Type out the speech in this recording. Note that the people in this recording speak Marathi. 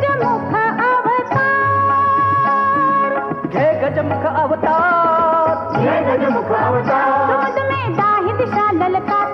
गजमुख अवतार। घे गजमुख अवतार। घे गजमुख अवतार। दाही दिशा ललकार